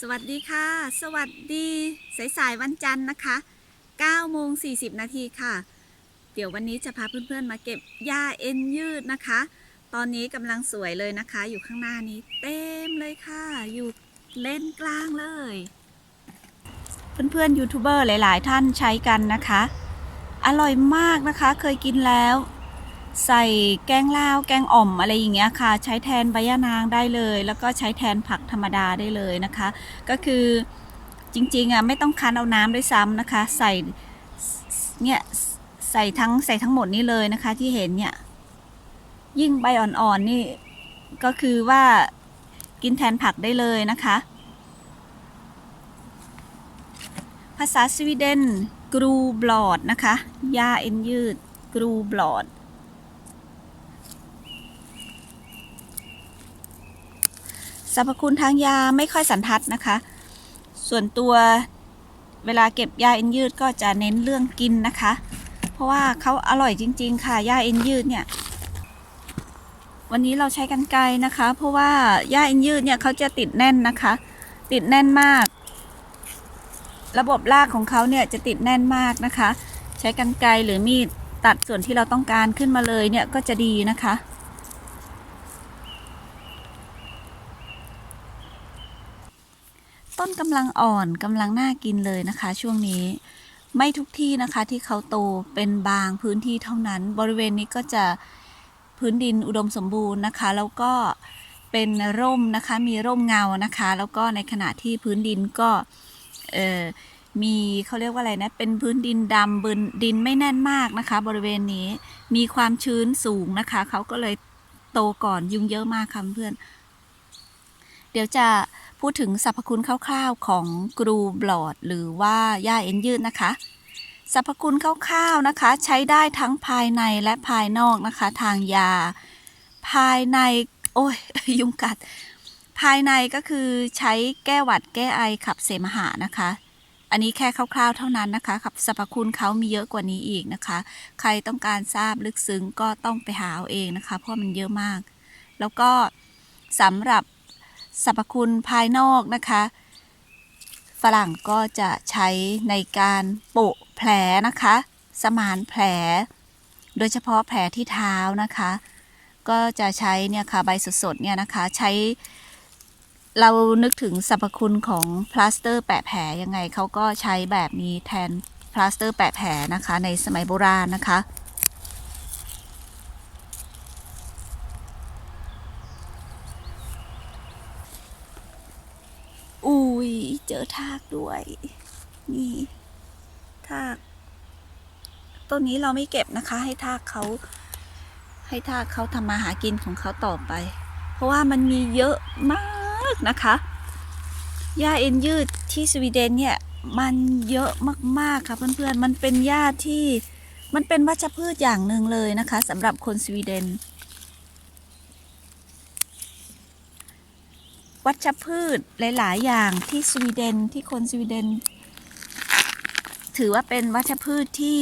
สวัสดีค่ะ สวัสดีสายๆวันจันทร์นะคะ9โมง40 นาทีค่ะ เดี๋ยววันนี้จะพาเพื่อนๆมาเก็บหญ้าเอ็นยืดนะคะ ตอนนี้กำลังสวยเลยนะคะ อยู่ข้างหน้านี้เต็มเลยค่ะ อยู่เล่นกลางเลย เพื่อนๆยูทูบเบอร์หลาย ๆ ท่านใช้กันนะคะ อร่อยมากนะคะ เคยกินแล้ว ใส่แกงลาวแกงอ่อมอะไรอย่างเงี้ยค่ะ ใช้แทนใบยะนางได้เลย แล้วก็ใช้แทนผักธรรมดาได้เลยนะคะ ก็คือจริงๆอะไม่ต้องคั้นเอาน้ำด้วยซ้ำนะคะ ใส่เนี่ยใส่ทั้งใส่ทั้งหมดนี้เลยนะคะ ที่เห็นเนี่ยยิ่งใบอ่อนๆนี่ก็คือว่ากินแทนผักได้เลยนะคะ ภาษาสวีเดนกรูบลอดนะคะยาเอ็นยืดกรูบลอด สรรพคุณทางยาไม่ค่อยสันทัดนะคะ ส่วนตัวเวลาเก็บยาเอ็นยืดก็จะเน้นเรื่องกินนะคะ เพราะว่าเขาอร่อยจริง ๆ ค่ะยาเอ็นยืดเนี่ย วันนี้เราใช้กันไกรนะคะ เพราะว่าหญ้าเอ็นยืดเนี่ยเขาจะติดแน่นนะคะ ติดแน่นมาก ระบบรากของเขาเนี่ยจะติดแน่นมากนะคะ ใช้กันไกรหรือมีดตัดส่วนที่เราต้องการขึ้นมาเลยเนี่ยก็จะดีนะคะ ต้นกำลังอ่อนกำลังน่ากินเลยนะคะ ช่วงนี้ ไม่ทุกที่นะคะที่เขาโตเป็นบางพื้นที่เท่านั้น บริเวณนี้ก็จะพื้นดินอุดมสมบูรณ์นะคะ แล้วก็เป็นร่มนะคะมีร่มเงานะคะ แล้วก็ในขณะที่พื้นดินก็มีเขาเรียกว่าอะไรนะ เป็นพื้นดินดำบนดินไม่แน่นมากนะคะ บริเวณนี้มีความชื้นสูงนะคะ เขาก็เลยโตก่อนยุงเยอะมากค่ะเพื่อน เดี๋ยวจะพูดถึงสรรพคุณคร่าวๆของกรูบลอดหรือว่าหญ้าเอ็นยืดนะคะสรรพคุณคร่าวๆนะคะ ใช้ได้ทั้งภายในและภายนอกนะคะ ทางยา ภายใน โอ้ยยุงกัด ภายในก็คือใช้แก้หวัดแก้ไอขับเสมหะนะคะ อันนี้แค่คร่าวๆเท่านั้นนะคะครับสรรพคุณเขามีเยอะกว่านี้อีกนะคะ ใครต้องการทราบลึกซึ้งก็ต้องไปหาเอาเองนะคะ เพราะมันเยอะมาก แล้วก็สำหรับ สรรพคุณภายนอกนะคะ ฝรั่งก็จะใช้ในการโปะแผลนะคะ สมานแผล โดยเฉพาะแผลที่เท้านะคะ ก็จะใช้เนี่ยค่ะใบสดๆเนี่ยนะคะใช้เรานึกถึงสรรพคุณของพลาสเตอร์แปะแผลยังไงเขาก็ใช้แบบนี้แทนพลาสเตอร์แปะแผลนะคะ ในสมัยโบราณนะคะ อุ้ย เจอทากด้วย นี่ทากต้นนี้เราไม่เก็บนะคะ ให้ทากเขา ให้ทากเขาทำมาหากินของเขาต่อไป เพราะว่ามันมีเยอะมากนะคะหญ้าเอ็นยืดที่สวีเดนเนี่ยมันเยอะมากๆค่ะเพื่อนๆ มันเป็นหญ้าที่มันเป็นวัชพืชอย่างหนึ่งเลยนะคะสำหรับคนสวีเดน วัชพืชหลาย ๆ อย่างที่สวีเดนที่คนสวีเดน ถือว่าเป็นวัชพืชที่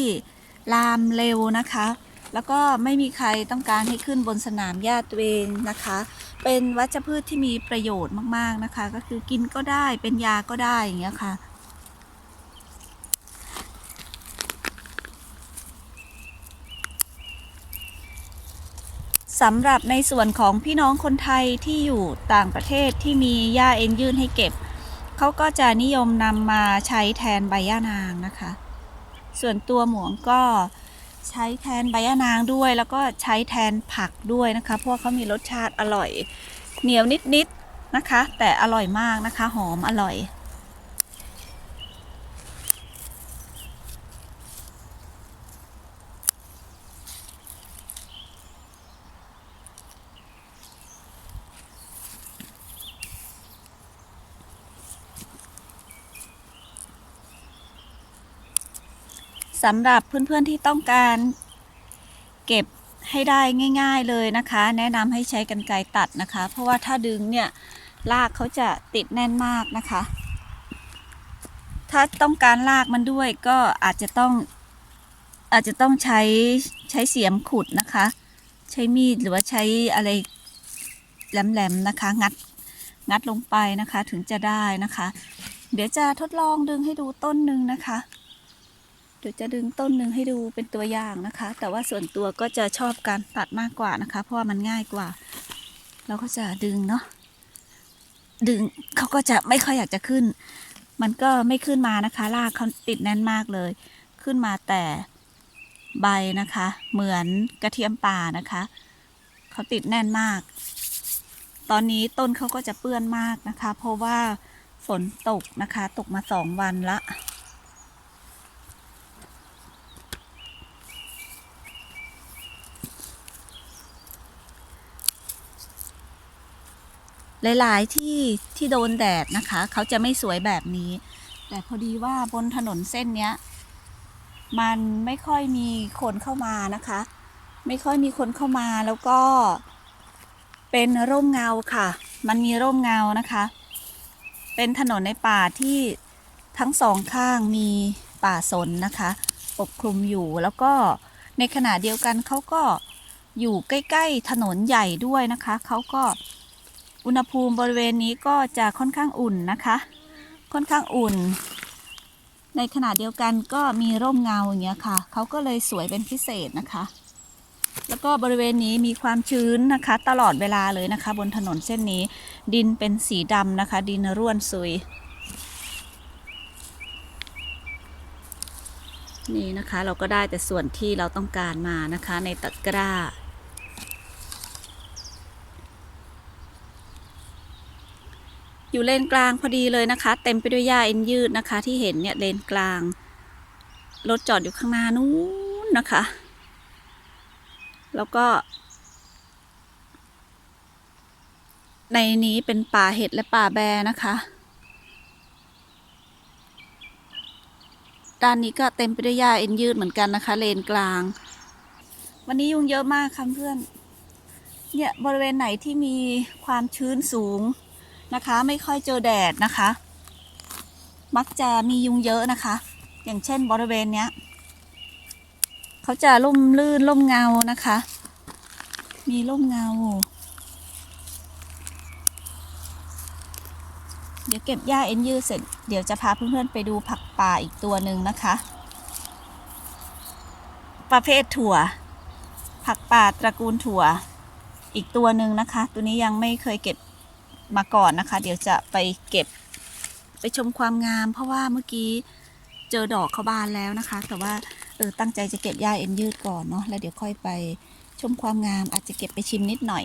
ลามเร็วนะคะ แล้วก็ไม่มีใครต้องการให้ขึ้นบนสนามหญ้าตัวเองนะคะ เป็นวัชพืชที่มีประโยชน์มาก ๆ นะคะ ก็คือกินก็ได้เป็นยาก็ได้อย่างเงี้ยค่ะ สำหรับในส่วนของพี่น้องคนไทยที่อยู่ต่างประเทศที่มีหญ้าเอ็นยื่นให้เก็บ เขาก็จะนิยมนำมาใช้แทนใบย่านางนะคะ ส่วนตัวหมวงก็ใช้แทนใบย่านางด้วย แล้วก็ใช้แทนผักด้วยนะคะเพราะว่าเขามีรสชาติอร่อย เหนียวนิดๆนะคะ แต่อร่อยมากนะคะ หอมอร่อย สำหรับเพื่อนๆที่ต้องการเก็บให้ได้ง่าย ๆเลยนะคะ แนะนำให้ใช้กรรไกรตัดนะคะ เพราะว่าถ้าดึงเนี่ยรากเขาจะติดแน่นมากนะคะ ถ้าต้องการรากมันด้วยก็อาจจะต้องอาจจะต้องใช้ใช้เสียมขุดนะคะ ใช้มีดหรือว่าใช้อะไรแหลมๆนะคะ งัดงัดลงไปนะคะถึงจะได้นะคะ เดี๋ยวจะทดลองดึงให้ดูต้นหนึ่งนะคะ เดี๋ยวจะดึงต้นหนึ่งให้ดูเป็นตัวอย่างนะคะ แต่ว่าส่วนตัวก็จะชอบการตัดมากกว่านะคะ เพราะว่ามันง่ายกว่า เราก็จะดึงเนาะดึงเขาก็จะไม่ค่อยอยากจะขึ้น มันก็ไม่ขึ้นมานะคะรากเขาติดแน่นมากเลย ขึ้นมาแต่ใบนะคะ เหมือนกระเทียมป่านะคะเขาติดแน่นมาก ตอนนี้ต้นเขาก็จะเปื้อนมากนะคะ เพราะว่าฝนตกนะคะ ตกมาสองวันละ หลาย ๆ ที่ที่โดนแดดนะคะ เขาจะไม่สวยแบบนี้ แต่พอดีว่าบนถนนเส้นเนี้ย มันไม่ค่อยมีคนเข้ามานะคะ ไม่ค่อยมีคนเข้ามาแล้วก็ เป็นร่มเงาค่ะ มันมีร่มเงานะคะ เป็นถนนในป่าที่ทั้งสองข้างมีป่าสนนะคะปกคลุมอยู่แล้วก็ในขณะเดียวกันเขาก็อยู่ใกล้ ๆ ถนนใหญ่ด้วยนะคะ เขาก็ อุณหภูมิบริเวณนี้ก็จะค่อนข้างอุ่นนะคะ ค่อนข้างอุ่น ในขณะเดียวกันก็มีร่มเงาอย่างเงี้ยค่ะ เขาก็เลยสวยเป็นพิเศษนะคะ แล้วก็บริเวณนี้มีความชื้นนะคะ ตลอดเวลาเลยนะคะ บนถนนเส้นนี้ ดินเป็นสีดำนะคะ ดินร่วนซุย นี่นะคะเราก็ได้แต่ส่วนที่เราต้องการมานะคะในตะกร้า อยู่เลนกลางพอดีเลยนะคะ เต็มไปด้วยหญ้าเอ็นยืดนะคะ ที่เห็นเนี่ยเลนกลางรถจอดอยู่ข้างหน้านู้นนะคะ แล้วก็ ในนี้เป็นป่าเห็ดและป่าแบนะคะ ด้านนี้ก็เต็มไปด้วยหญ้าเอ็นยืดเหมือนกันนะคะ เลนกลาง วันนี้ยุงเยอะมากค่ะเพื่อน เนี่ยบริเวณไหนที่มีความชื้นสูง นะคะ ไม่ค่อยเจอแดดนะคะ มักจะมียุงเยอะนะคะ อย่างเช่นบริเวณเนี้ยเขาจะร่มลื่นร่มเงานะคะ มีร่มเงา เดี๋ยวเก็บหญ้าเอ็นยืดเสร็จ เดี๋ยวจะพาเพื่อนๆไปดูผักป่าอีกตัวหนึ่งนะคะ ประเภทถั่ว ผักป่าตระกูลถั่วอีกตัวหนึ่งนะคะ ตัวนี้ยังไม่เคยเก็บ มาก่อนนะคะ เดี๋ยวจะไปเก็บไปชมความงาม เพราะว่าเมื่อกี้เจอดอกเขาบานแล้วนะคะ แต่ว่าเออตั้งใจจะเก็บหญ้าเอ็นยืดก่อนเนาะแล้วเดี๋ยวค่อยไปชมความงาม อาจจะเก็บไปชิมนิดหน่อย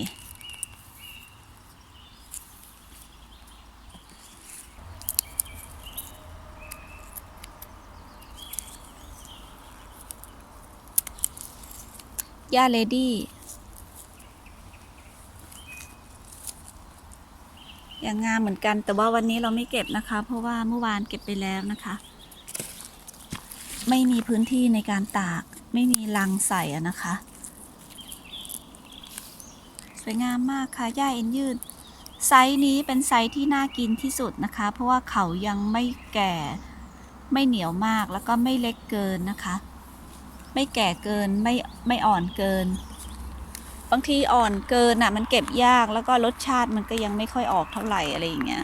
ย่าเลดี้ อย่างงามเหมือนกัน แต่ว่าวันนี้เราไม่เก็บนะคะ เพราะว่าเมื่อวานเก็บไปแล้วนะคะ ไม่มีพื้นที่ในการตาก ไม่มีลังใส่อะนะคะ สวยงามมากค่ะย่าเอ็นยืด ไซส์นี้เป็นไซส์ที่น่ากินที่สุดนะคะ เพราะว่าเขายังไม่แก่ ไม่เหนียวมากแล้วก็ไม่เล็กเกินนะคะ ไม่แก่เกินไม่ไม่อ่อนเกิน บางทีอ่อนเกินอะ มันเก็บยากแล้วก็รสชาติมันก็ยังไม่ค่อยออกเท่าไหร่อะไรอย่างเงี้ย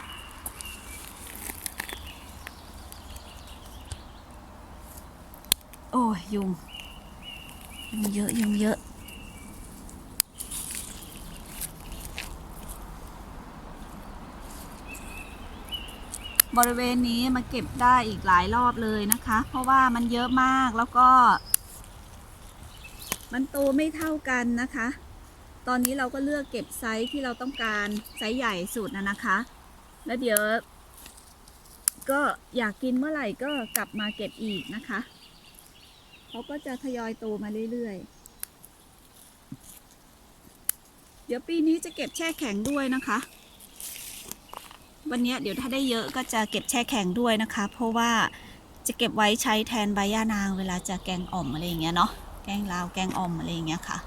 โอ้ยยุงยุงเยอะยุงเยอะบริเวณนี้มาเก็บได้อีกหลายรอบเลยนะคะ เพราะว่ามันเยอะมากแล้วก็ มันโตไม่เท่ากันนะคะ ตอนนี้เราก็เลือกเก็บไซส์ที่เราต้องการไซส์ใหญ่สุดนะนะคะ แล้วเดี๋ยว ก็อยากกินเมื่อไหร่ก็กลับมาเก็บอีกนะคะเขาก็จะทยอยโตมาเรื่อยๆ เดี๋ยวปีนี้จะเก็บแช่แข็งด้วยนะคะ วันนี้เดี๋ยวถ้าได้เยอะก็จะเก็บแช่แข็งด้วยนะคะ เพราะว่าจะเก็บไว้ใช้แทนใบย่านางเวลาจะแกงอ่อมอะไรอย่างเงี้ยเนาะแกงลาวแกงอ่อมอะไรอย่างเงี้ยค่ะ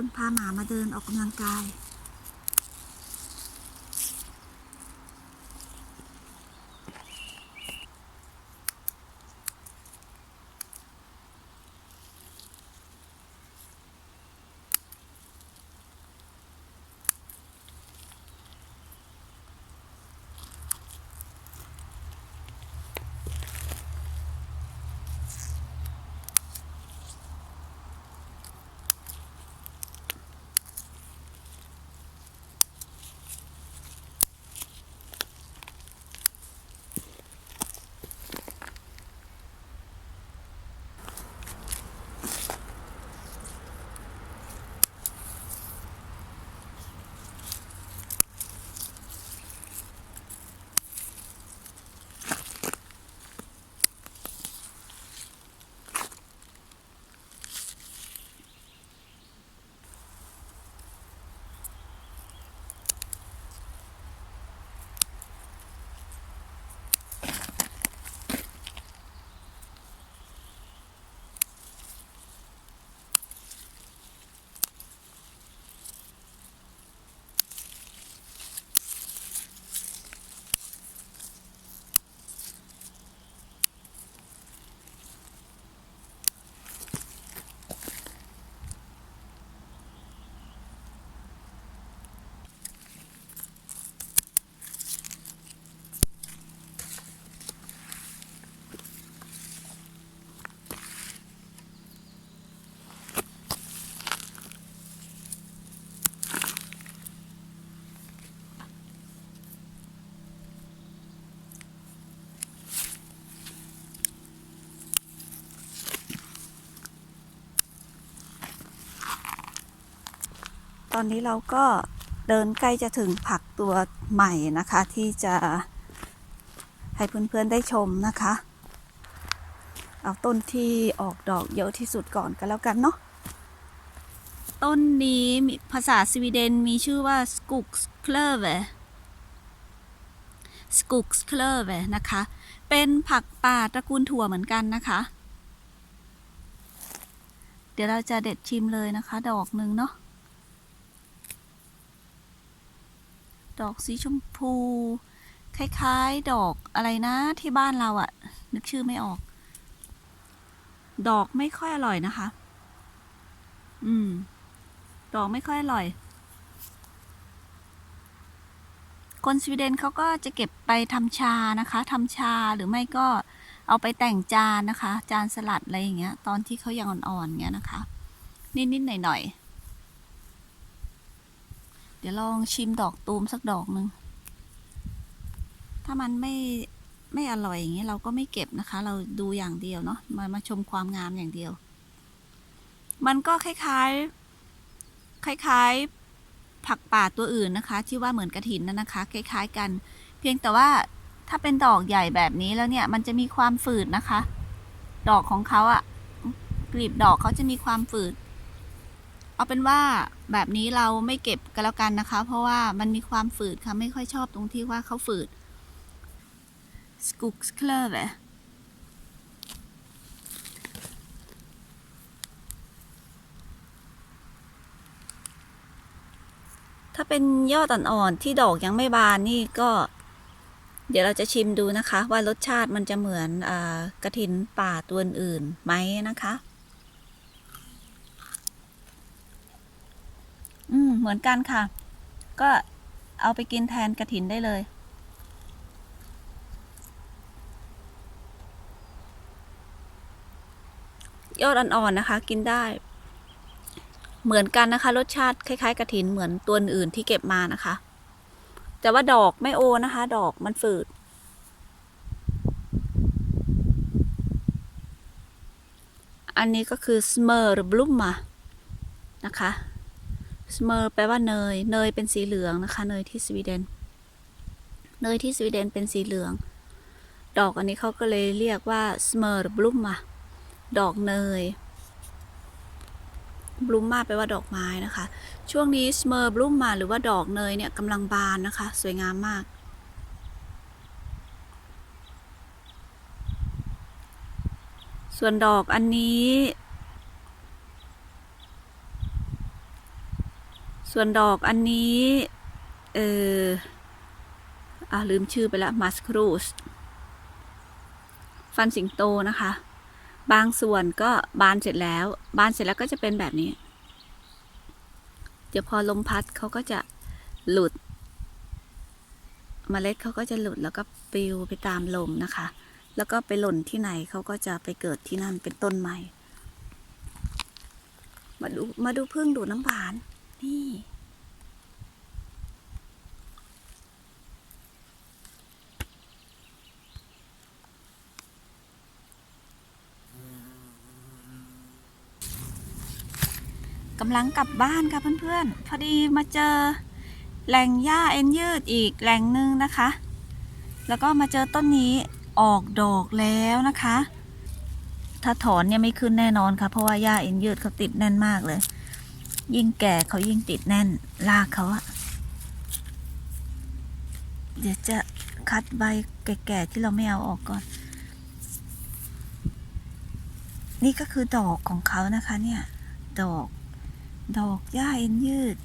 คนพาหมามาเดินออกกำลังกาย ตอนนี้เราก็เดินใกล้จะถึงผักตัวใหม่นะคะ ที่จะให้เพื่อนๆได้ชมนะคะ เอาต้นที่ออกดอกเยอะที่สุดก่อนกันแล้วกันเนาะต้นนี้มีภาษาสวีเดนมีชื่อว่า skogsklöver skogsklöver นะคะ เป็นผักป่าตระกูลถั่วเหมือนกันนะคะ เดี๋ยวเราจะเด็ดชิมเลยนะคะ ดอกหนึ่งเนาะ ดอกสีชมพู คล้ายๆ ดอกอะไรนะ ที่บ้านเราอะนึกชื่อไม่ออก ดอกไม่ค่อยอร่อยนะคะ อืม ดอกไม่ค่อยอร่อย คนสวีเดนเขาก็จะเก็บไปทำชานะคะทำชาหรือไม่ก็เอาไปแต่งจานนะคะ จานสลัดอะไรอย่างเงี้ย ตอนที่เขายังอ่อนๆเงี้ยนะคะ นิดๆหน่อยๆ เดี๋ยวลองชิมดอกตูมสักดอกหนึ่ง ถ้ามันไม่ไม่อร่อยอย่างนี้เราก็ไม่เก็บนะคะ เราดูอย่างเดียวเนาะมามาชมความงามอย่างเดียว มันก็คล้ายๆ คล้ายๆ ผักป่าตัวอื่นนะคะ ที่ว่าเหมือนกระถินนั่นนะคะ คล้าย ๆ กัน เพียงแต่ว่าถ้าเป็นดอกใหญ่แบบนี้แล้วเนี่ย มันจะมีความฝืดนะคะ ดอกของเขาอะกลีบดอกเขาจะมีความฝืด เอาเป็นว่าแบบนี้เราไม่เก็บกันแล้วกันนะคะ เพราะว่ามันมีความฝืดค่ะ ไม่ค่อยชอบตรงที่ว่าเขาฝืด skogsklöver ถ้าเป็นยอดอ่อนๆที่ดอกยังไม่บานนี่ก็ เดี๋ยวเราจะชิมดูนะคะ ว่ารสชาติมันจะเหมือนอกระถินป่าตัวอื่นไหมนะคะ อืม เหมือนกันค่ะ ก็เอาไปกินแทนกระถินได้เลย ยอดอ่อนๆนะคะ กินได้ เหมือนกันนะคะ รสชาติคล้ายๆกระถินเหมือนตัวอื่นที่เก็บมานะคะ แต่ว่าดอกไม่โอนะคะ ดอกมันฝืดอันนี้ก็คือ smör blomma นะคะ smör แปลว่าเนย เนยเป็นสีเหลืองนะคะ เนยที่สวีเดน เนยที่สวีเดนเป็นสีเหลือง ดอกอันนี้เขาก็เลยเรียกว่า smör blomma ดอกเนยบลูมมาแปลว่าดอกไม้นะคะ ช่วงนี้สเมอร์บลูมมาหรือว่าดอกเนยเนี่ยกำลังบานนะคะ สวยงามมาก ส่วนดอกอันนี้ ส่วนดอกอันนี้ เอออ่าลืมชื่อไปล้วมัสครูสฟันสิงโตนะคะ บางส่วนก็บานเสร็จแล้ว บานเสร็จแล้วก็จะเป็นแบบนี้ เดี๋ยวพอลมพัดเขาก็จะหลุดเมล็ดเขาก็จะหลุดแล้วก็ปลิวไปตามลมนะคะ แล้วก็ไปหล่นที่ไหนเขาก็จะไปเกิดที่นั่นเป็นต้นใหม่ มาดูมาดูพึ่งดูดน้ำหวาน นี่ กำลังกลับบ้านค่ะเพื่อนๆ พอดีมาเจอแหล่งหญ้าเอ็นยืดอีกแหล่งหนึ่งนะคะ แล้วก็มาเจอต้นนี้ออกดอกแล้วนะคะ ถ้าถอนเนี่ยไม่ขึ้นแน่นอนค่ะ เพราะว่าหญ้าเอ็นยืดเขาติดแน่นมากเลย ยิ่งแก่เขายิ่งติดแน่น ลากเขาอะเดี๋ยวจะคัดใบแก่ๆที่เราไม่เอาออกก่อน นี่ก็คือดอกของเขานะคะเนี่ย ดอก ดอกหญ้าเอ็นยืด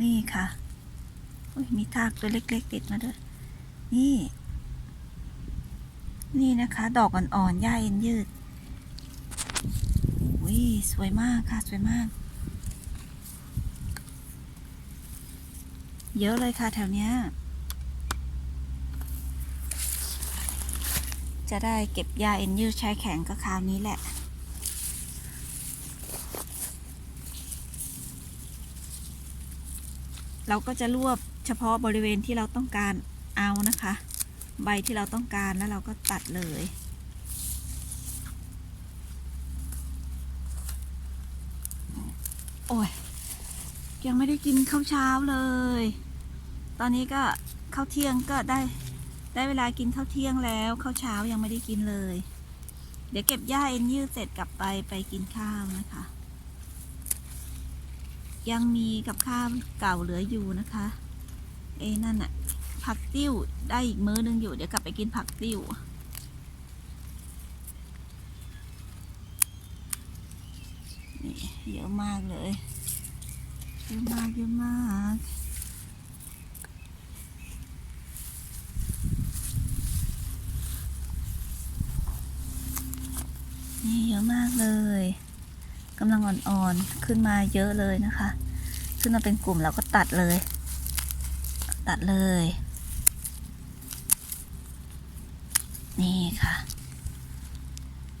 นี่ค่ะอุ๊ยมีทากตัวเล็ก ๆ ติดมาด้วย นี่ นี่นะคะ ดอกอ่อนๆหญ้าเอ็นยืด สวยมากค่ะสวยมาก เยอะเลยค่ะแถวเนี้ย จะได้เก็บยาเอ็นยืดใช้แข็งก็คราวนี้แหละเราก็จะรวบเฉพาะบริเวณที่เราต้องการเอานะคะ ใบที่เราต้องการแล้วเราก็ตัดเลย โอ้ยยังไม่ได้กินข้าวเช้าเลย ตอนนี้ก็ข้าวเที่ยงก็ได้ ได้เวลากินข้าวเที่ยงแล้วข้าวเช้ายังไม่ได้กินเลย เดี๋ยวเก็บหญ้าเอ็นยืดเสร็จกลับไปไปกินข้าวนะคะ ยังมีกับข้าวเก่าเหลืออยู่นะคะ เอ้นั่นอะผักติ้วได้อีกมื้อนึงอยู่เดี๋ยวกลับไปกินผักติ้ว นี่ เยอะมากเลยเยอะมากเยอะมากนี่เยอะมากเลยกำลังอ่อนๆขึ้นมาเยอะเลยนะคะ ขึ้นมาเป็นกลุ่มเราก็ตัดเลย ตัดเลย นี่ค่ะ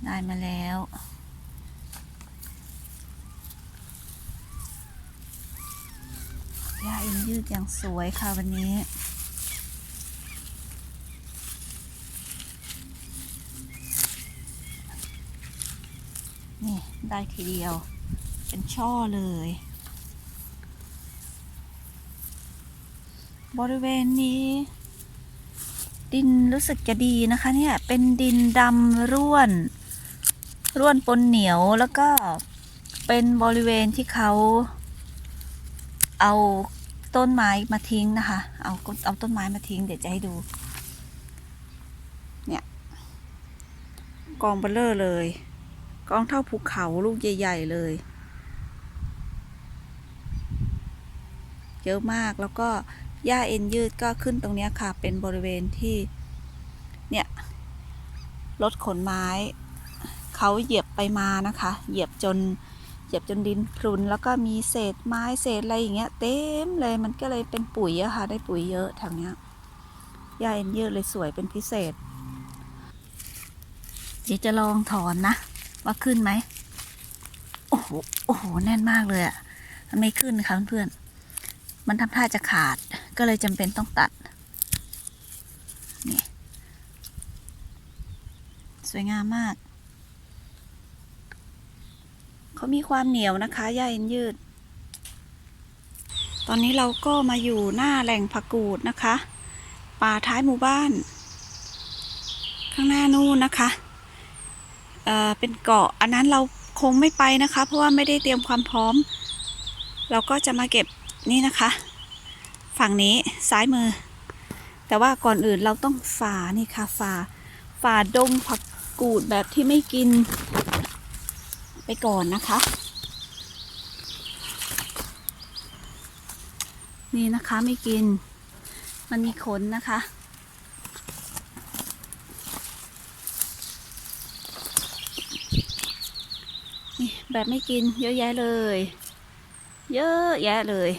ได้มาแล้วย่าเอ็นยื ดอย่างสวยค่ะวันนี้ นี่ได้ทีเดียว เป็นช่อเลย บริเวณนี้ ดินรู้สึกจะดีนะคะเนี่ย เป็นดินดำร่วน ร่วนปนเหนียวแล้วก็เป็นบริเวณที่เขาเอา ต้นไม้มาทิ้งนะคะ เอาเอาต้นไม้มาทิ้ง เดี๋ยวจะให้ดู เนี่ย กองเบลเลอร์เลย กองเท่าภูเขาลูกใหญ่ ๆ เลย เยอะมากแล้วก็หญ้าเอ็นยืดก็ขึ้นตรงนี้ค่ะ เป็นบริเวณที่ เนี่ย รถขนไม้ เขาเหยียบไปมานะคะ เหยียบจน เหยียบจนดินพรุนแล้วก็มีเศษไม้เศษอะไรอย่างเงี้ย เต็มเลยมันก็เลยเป็นปุ๋ยอะค่ะ ได้ปุ๋ยเยอะแถวเนี้ยหญ้าเอ็นยืดเลยสวยเป็นพิเศษ เดี๋ยวจะลองถอนนะ ว่าขึ้นไหมโอ้โหโอ้โหแน่นมากเลยอะมันไม่ขึ้นค่ะเพื่อนๆมันทำท่าจะขาดก็เลยจำเป็นต้องตัดนี่สวยงามมาก เขามีความเหนียวนะคะหญ้าเอ็นยืด ตอนนี้เราก็มาอยู่หน้าแหล่งผักกูดนะคะ ป่าท้ายหมู่บ้าน ข้างหน้านู่นนะคะเอ่อเป็นเกาะอันนั้นเราคงไม่ไปนะคะ เพราะว่าไม่ได้เตรียมความพร้อม เราก็จะมาเก็บนี่นะคะ ฝั่งนี้ซ้ายมือ แต่ว่าก่อนอื่นเราต้องฝ่านี่ค่ะฝ่าฝ่าดงผักกูดแบบที่ไม่กิน ไปก่อนนะคะ นี่นะคะไม่กิน มันมีขนนะคะ นี่แบบไม่กินเยอะแยะเลย เยอะแยะเลย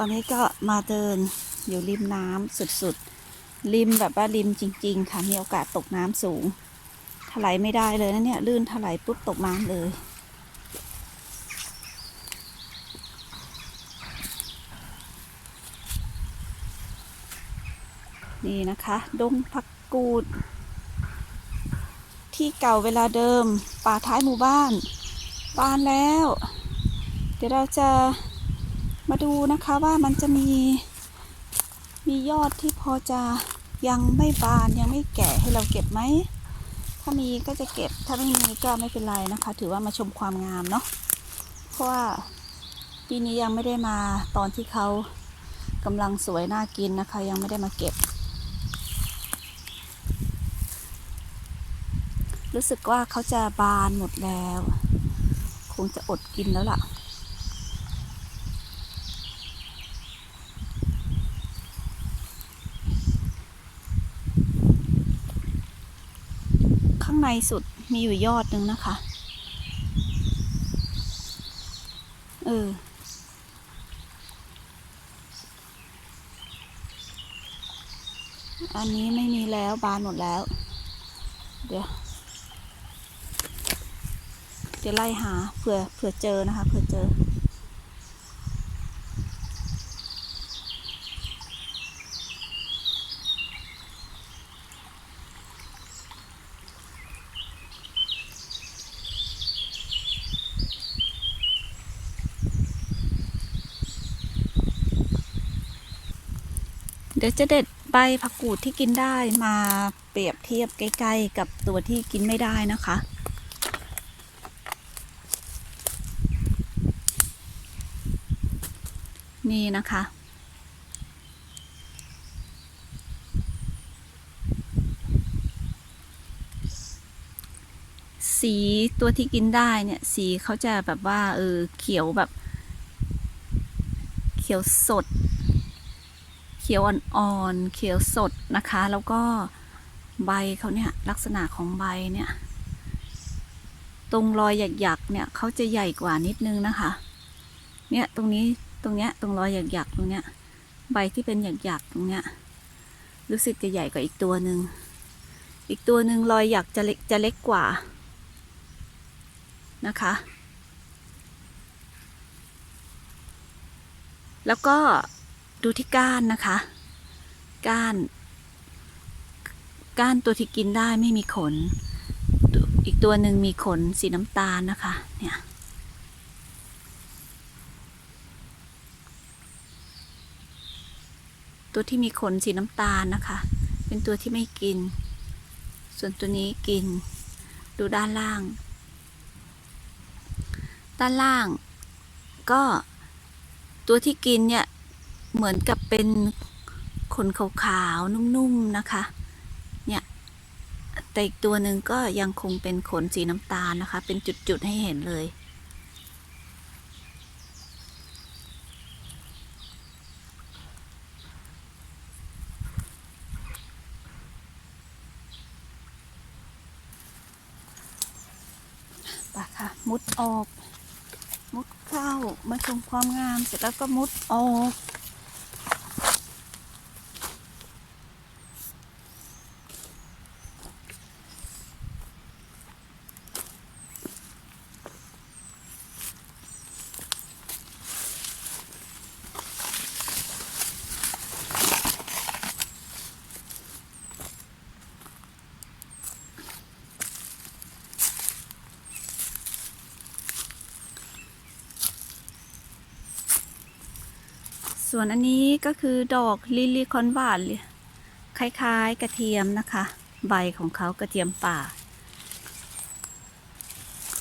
อนนี้ก็มาเดินอยู่ริมน้ำสุดๆ ริมแบบว่าริมจริง ๆ ค่ะ มีโอกาสตกน้ำสูงถลายไม่ได้เลยนะเนี่ย ลื่นถลายปุ๊บตกน้ำเลย นี่นะคะ ดงผักกูด ที่เก่าเวลาเดิม ป่าท้ายหมู่บ้านบานแล้ว เดี๋ยวเราจะ มาดูนะคะว่ามันจะมีมียอดที่พอจะยังไม่บานยังไม่แก่ให้เราเก็บไหม ถ้ามีก็จะเก็บถ้าไม่มีก็ไม่เป็นไรนะคะ ถือว่ามาชมความงามเนาะเพราะว่าปีนี้ยังไม่ได้มาตอนที่เขากำลังสวยน่ากินนะคะ ยังไม่ได้มาเก็บ รู้สึกว่าเขาจะบานหมดแล้ว คงจะอดกินแล้วล่ะ ในสุดมีอยู่ยอดหนึ่งนะคะ เออ อันนี้ไม่มีแล้วบานหมดแล้ว เดี๋ยว เดี๋ยวไล่หาเผื่อเผื่อเจอนะคะ เผื่อเจอ จะเด็ดใบผักกูดที่กินได้มาเปรียบเทียบใกล้ๆกับตัวที่กินไม่ได้นะคะ นี่นะคะ สีตัวที่กินได้เนี่ย สีเขาจะแบบว่าเออเขียวแบบ เขียวสด ขียวอ่อนๆเขียวสดนะคะ แล้วก็ใบเขาเนี่ยลักษณะของใบเนี่ย ตรงรอยหยักๆเนี่ยเขาจะใหญ่กว่านิดนึงนะคะ เนี่ยตรงนี้ตรงเนี้ยตรงรอยหยักๆตรงเนี้ย ใบที่เป็นหยักๆตรงเนี้ยรู้สึกจะใหญ่กว่าอีกตัวหนึ่งอีกตัวหนึ่งรอยหยักจะเล็กจะเล็กกว่านะคะ แล้วก็ ดูที่ก้านนะคะ ก้าน ก้านตัวที่กินได้ไม่มีขน อีกตัวหนึ่งมีขนสีน้ำตาลนะคะ เนี่ย ตัวที่มีขนสีน้ำตาลนะคะ เป็นตัวที่ไม่กิน ส่วนตัวนี้กิน ดูด้านล่าง ด้านล่าง ก็ตัวที่กินเนี่ย เหมือนกับเป็นขนขาวๆนุ่มๆนะคะ เนี่ย แต่อีกตัวหนึ่งก็ยังคงเป็นขนสีน้ำตาลนะคะ เป็นจุดๆให้เห็นเลย ปะค่ะ มุดออก มุดเข้า มาชมความงาม เสร็จแล้วก็มุดออก วนอันนี้ก็คือดอกลิลลี่คอนวานเลยคล้ายๆกระเทียมนะคะ ใบของเขากระเทียมป่า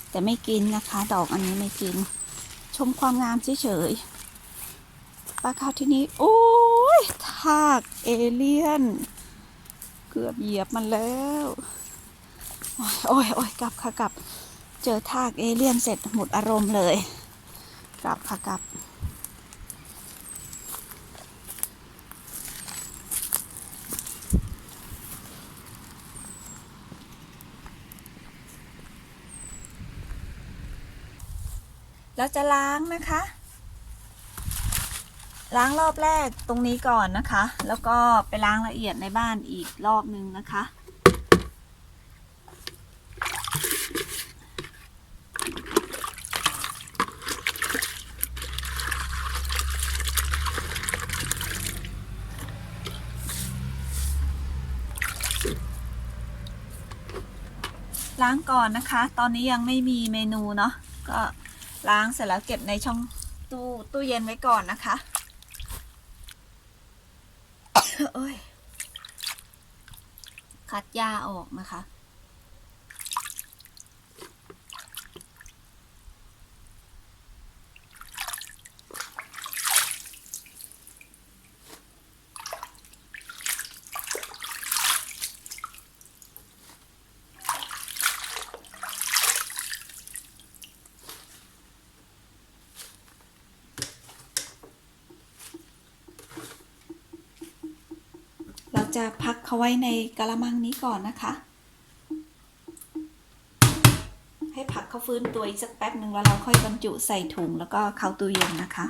แต่ไม่กินนะคะ ดอกอันนี้ไม่กิน ชมความงามเฉยๆปลาขาวที่นี้โอ้ยทากเอเลี่ยนคือกือบเหยียบมันแล้ว โอ้ยโอ้ยโอ้ยกลับค่ะกลับ เจอทากเอเลี่ยนเสร็จหมดอารมณ์เลย กลับค่ะกลับ เราจะล้างนะคะ ล้างรอบแรกตรงนี้ก่อนนะคะ แล้วก็ไปล้างละเอียดในบ้านอีกรอบนึงนะคะล้างก่อนนะคะ ตอนนี้ยังไม่มีเมนูเนาะ ก็ ล้างเสร็จแล้วเก็บในช่องตู้ตู้เย็นไว้ก่อนนะคะเอ้ยคัดหญ้าออกนะคะ เราจะพักเขา ไว้ในกระมังนี้ก่อนนะคะ ให้ผักเขาฟื้นตัวอีกสักแป๊บหนึ่งแล้วเราค่อยบรรจุใส่ถุงแล้วก็เข้าตู้เย็นนะคะ